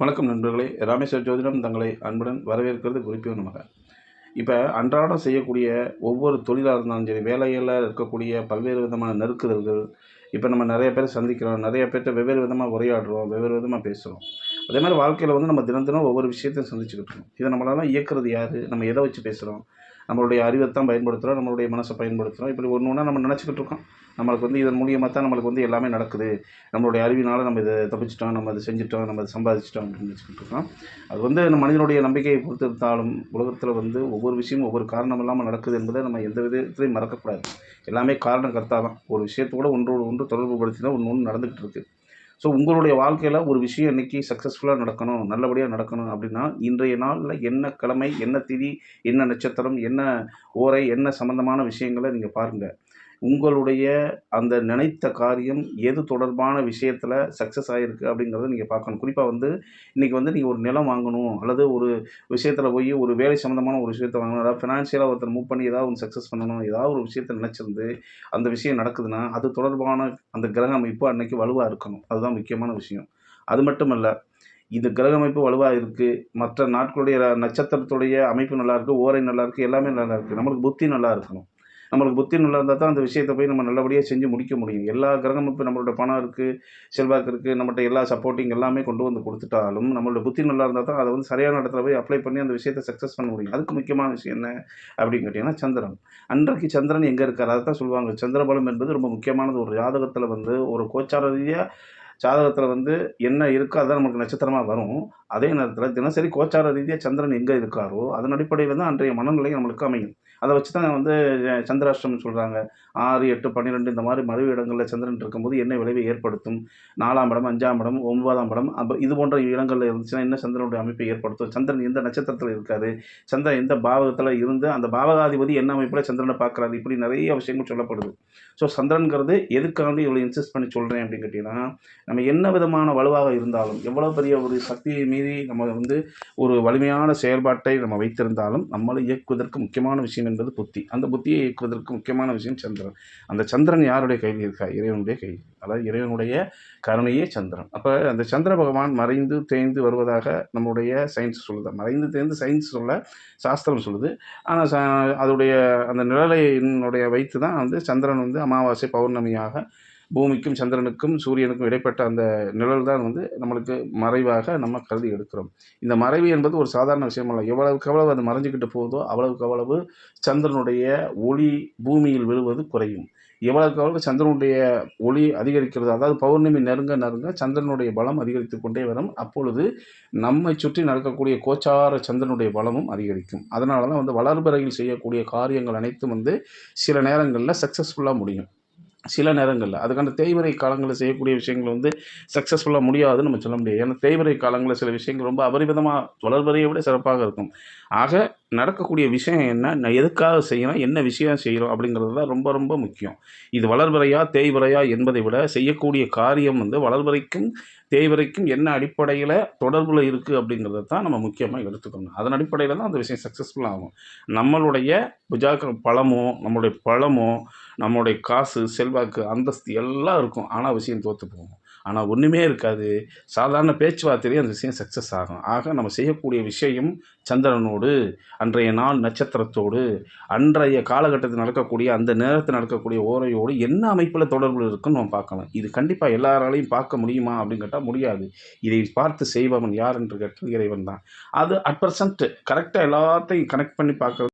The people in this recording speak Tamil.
வணக்கம் நண்பர்களே. ராமேஸ்வர ஜோதிடம் தங்களை அன்புடன் வரவேற்கிறது குறிப்பிய நமக இப்போ அன்றாடம் செய்யக்கூடிய ஒவ்வொரு தொழிலாக இருந்தாலும் சரி வேலையில் இருக்கக்கூடிய பல்வேறு விதமான நெருக்குதல்கள் இப்போ நம்ம நிறைய பேர் சந்திக்கிறோம் நிறைய பேர்கிட்ட வெவ்வேறு விதமாக உரையாடுறோம் வெவ்வேறு விதமாக பேசுகிறோம் அதே மாதிரி வாழ்க்கையில் வந்து நம்ம தினம் தினம் ஒவ்வொரு விஷயத்தையும் சந்திச்சுக்கிட்டு இருக்கோம். இதை நம்மளால இயக்குறது யார்? நம்ம எதை வச்சு பேசுகிறோம் நம்மளுடைய அறிவைத்தான் பயன்படுத்துகிறோம் நம்மளுடைய மனசை பயன்படுத்துகிறோம் இப்படி ஒன்று ஒன்றா நம்ம நினச்சிக்கிட்டு இருக்கோம். நம்மளுக்கு வந்து இதன் மூலியமாக தான் நம்மளுக்கு வந்து எல்லாமே நடக்குது. நம்மளுடைய அறிவினால் நம்ம இதை தப்பிச்சிட்டோம் நம்ம இதை செஞ்சுட்டோம் நம்ம இதை சம்பாதிச்சிட்டோம் அப்படின்னு நினச்சிக்கிட்டு இருக்கோம். அது வந்து நம்ம மனிதனுடைய நம்பிக்கையை பொறுத்து இருந்தாலும் உலகத்தில் வந்து ஒவ்வொரு விஷயமும் ஒவ்வொரு காரணம் இல்லாமல் நடக்குது என்பதை நம்ம எந்த விதத்திலையும் மறக்கக்கூடாது. எல்லாமே காரணம் கர்த்தா தான். ஒரு விஷயத்தோட ஒன்றோடு ஒன்று தொடர்பு படுத்தினா ஒன்று ஒன்று நடந்துகிட்டு இருக்குது ஸோ உங்களுடைய வாழ்க்கையில் ஒரு விஷயம் இன்றைக்கி சக்ஸஸ்ஃபுல்லாக நடக்கணும் நல்லபடியாக நடக்கணும் அப்படின்னா இன்றைய நாளில் என்ன கிழமை என்ன திதி என்ன நட்சத்திரம் என்ன ஓரை என்ன சம்மந்தமான விஷயங்களை நீங்கள் பாருங்கள் உங்களுடைய அந்த நினைத்த காரியம் எது தொடர்பான விஷயத்தில் சக்ஸஸ் ஆகிருக்கு அப்படிங்கிறத நீங்கள் பார்க்கணும். குறிப்பாக வந்து இன்றைக்கி வந்து நீங்கள் ஒரு நிலம் வாங்கணும் அல்லது ஒரு விஷயத்தில் போய் ஒரு வேலை சம்மந்தமான ஒரு விஷயத்தை வாங்கணும் அதாவது ஃபினான்ஷியலாக ஒருத்தர் மூவ் பண்ணி ஏதாவது ஒன்று சக்ஸஸ் பண்ணணும் ஏதாவது ஒரு விஷயத்தை நினச்சிருந்து அந்த விஷயம் நடக்குதுன்னா அது தொடர்பான அந்த கிரக அமைப்பு அன்றைக்கி வலுவாக இருக்கணும். அதுதான் முக்கியமான விஷயம். அது மட்டும் இல்லை இந்த கிரக அமைப்பு வலுவாக இருக்குது மற்ற நாட்களுடைய நட்சத்திரத்துடைய அமைப்பு நல்லா இருக்குது ஓரை நல்லா இருக்குது எல்லாமே நல்லா இருக்குது நம்மளுக்கு புத்தி நல்லா இருக்கணும். நம்மளுக்கு புத்தி நல்லா இருந்தால் தான் அந்த விஷயத்தை போய் நம்ம நல்லபடியாக செஞ்சு முடிக்க முடியும். எல்லா கிரகமும் இப்போ நம்மளோட பணம் இருக்குது செல்வாக்கு இருக்குது நம்மகிட்ட எல்லா சப்போர்ட்டிங் எல்லாமே கொண்டு வந்து கொடுத்துட்டாலும் நம்மளோட புத்தி நல்லா இருந்தால் தான் அதை வந்து சரியான இடத்துல போய் அப்ளை பண்ணி அந்த விஷயத்தை சக்ஸஸ் பண்ண முடியும். அதுக்கு முக்கியமான விஷயம் என்ன அப்படின்னு கேட்டிங்கன்னா சந்திரன். அன்றைக்கு சந்திரன் எங்கே இருக்கார்? அதை தான் சொல்லுவாங்க. சந்திரபலம் என்பது ரொம்ப முக்கியமானது. ஒரு ஜாதகத்தில் வந்து ஒரு கோச்சார ரீதியாக ஜாதகத்தில் வந்து என்ன இருக்கோ அதுதான் நமக்கு நட்சத்திரமாக வரும். அதே நேரத்தில் தினசரி கோச்சார ரீதியாக சந்திரன் எங்கே இருக்காரோ அதன் அடிப்படையில் தான் அன்றைய மனநிலை நம்மளுக்கு அமையும். அதை வச்சு தான் வந்து சந்திராஷ்டமம் சொல்கிறாங்க ஆறு எட்டு பன்னிரெண்டு இந்த மாதிரி மறைவு இடங்களில் சந்திரன் இருக்கும்போது என்ன விளைவை ஏற்படுத்தும். நாலாம் இடம் அஞ்சாம் இடம் ஒன்பதாம் இடம் அப்போ இது போன்ற இடங்களில் இருந்துச்சுன்னா என்ன சந்திரனுடைய அமைப்பை ஏற்படுத்தும்? சந்திரன் எந்த நட்சத்திரத்தில் இருக்காது சந்திரன் எந்த பாவகத்தில் இருந்து அந்த பாவகாதிபதி என்ன அமைப்பில் சந்திரனை பார்க்குறாரு? இப்படி நிறைய விஷயங்கள் சொல்லப்படுது. ஸோ சந்திரன்கிறது எதுக்காண்டி இவ்வளோ இன்சிஸ்ட் பண்ணி சொல்கிறேன் அப்படின்னு கேட்டிங்கன்னா நம்ம என்ன விதமான வலுவாக இருந்தாலும் எவ்வளோ பெரிய ஒரு சக்தியை மீறி நம்ம வந்து ஒரு வலிமையான செயல்பாட்டை நம்ம வைத்திருந்தாலும் நம்மளை இயக்குவதற்கு முக்கியமான விஷயம் என்பது புத்தி. அந்த புத்தியை இயக்குவதற்கு முக்கியமான விஷயம் சந்திரன். அந்த சந்திரன் யாருடைய கையில் இருக்கா? இறைவனுடைய கையில். அதாவது இறைவனுடைய கருணையே சந்திரன். அப்போ அந்த சந்திர பகவான் மறைந்து தேய்ந்து வருவதாக நம்முடைய சயின்ஸ் சொல்லுது. மறைந்து தேய்ந்து சயின்ஸ் சொல்ல சாஸ்திரம் சொல்லுது. ஆனால் ச அதோடைய அந்த நிழலையினுடைய வைத்து தான் வந்து சந்திரன் வந்து அமாவாசை பௌர்ணமியாக பூமிக்கும் சந்திரனுக்கும் சூரியனுக்கும் இடைப்பட்ட அந்த நிழல் தான் வந்து நம்மளுக்கு மறைவாக நம்ம கருதி எடுக்கிறோம். இந்த மறைவு என்பது ஒரு சாதாரண விஷயம் அல்ல எவ்வளவுக்கு எவ்வளவு அது மறைஞ்சிக்கிட்டு போகுதோ அவ்வளவுக்கு அவ்வளவு சந்திரனுடைய ஒளி பூமியில் விழுவது குறையும். எவ்வளவுக்கு எவ்வளவு சந்திரனுடைய ஒளி அதிகரிக்கிறது அதாவது பௌர்ணமி நெருங்க நெருங்க சந்திரனுடைய பலம் அதிகரித்து கொண்டே வரும். அப்பொழுது நம்மை சுற்றி நடக்கக்கூடிய கோச்சார சந்திரனுடைய பலமும் அதிகரிக்கும். அதனால தான் வந்து வளர்பிறையில் செய்யக்கூடிய காரியங்கள் அனைத்தும் வந்து சில நேரங்களில் சக்ஸஸ்ஃபுல்லாக முடியும். சில நேரங்களில். அதுக்கான தேய்வரை காலங்களில் செய்யக்கூடிய விஷயங்கள் வந்து சக்ஸஸ்ஃபுல்லாக முடியாதுன்னு நம்ம சொல்ல முடியாது. ஏன்னா தேய்வரை காலங்களில் சில விஷயங்கள் ரொம்ப அபரிவிதமாக வளர்வரையை விட சிறப்பாக இருக்கும். ஆக நடக்கக்கூடிய விஷயம் என்ன? நான் எதுக்காக செய்யணும் என்ன விஷயம் செய்கிறோம் அப்படிங்கிறது தான் ரொம்ப ரொம்ப முக்கியம். இது வளர்வரையா தேய்வரையா என்பதை விட செய்யக்கூடிய காரியம் வந்து வளர்வரைக்கும் தேய்வரைக்கும் என்ன அடிப்படையில் தொடர்பில் இருக்குது அப்படிங்கிறத தான் நம்ம முக்கியமாக எடுத்துக்கணும். அதன் அடிப்படையில் தான் அந்த விஷயம் சக்ஸஸ்ஃபுல் ஆகும். நம்மளுடைய புஜாக்க பழமோ நம்மளுடைய பழமோ நம்மளுடைய காசு செல்வாக்கு அந்தஸ்து எல்லாம் இருக்கும். ஆனால் விஷயம் தோற்று போகும். ஆனால் ஒன்றுமே இருக்காது. சாதாரண பேச்சுவார்த்தையிலேயே அந்த விஷயம் சக்ஸஸ் ஆகும். ஆக நம்ம செய்யக்கூடிய விஷயம் சந்திரனோடு அன்றைய நாள் நட்சத்திரத்தோடு அன்றைய காலகட்டத்தில் நடக்கக்கூடிய அந்த நேரத்தில் நடக்கக்கூடிய ஓரையோடு என்ன அமைப்பில் தொடர்பு இருக்குன்னு நம்ம பார்க்கணும் இது கண்டிப்பாக எல்லாராலையும் பார்க்க முடியுமா அப்படின்னு கேட்டால் முடியாது. இதை பார்த்து செய்பவன் யார் என்று கேட்டால் இறைவன் தான். அது அட் பர்சன்ட் கரெக்டாக எல்லாத்தையும் கனெக்ட் பண்ணி பார்க்குறது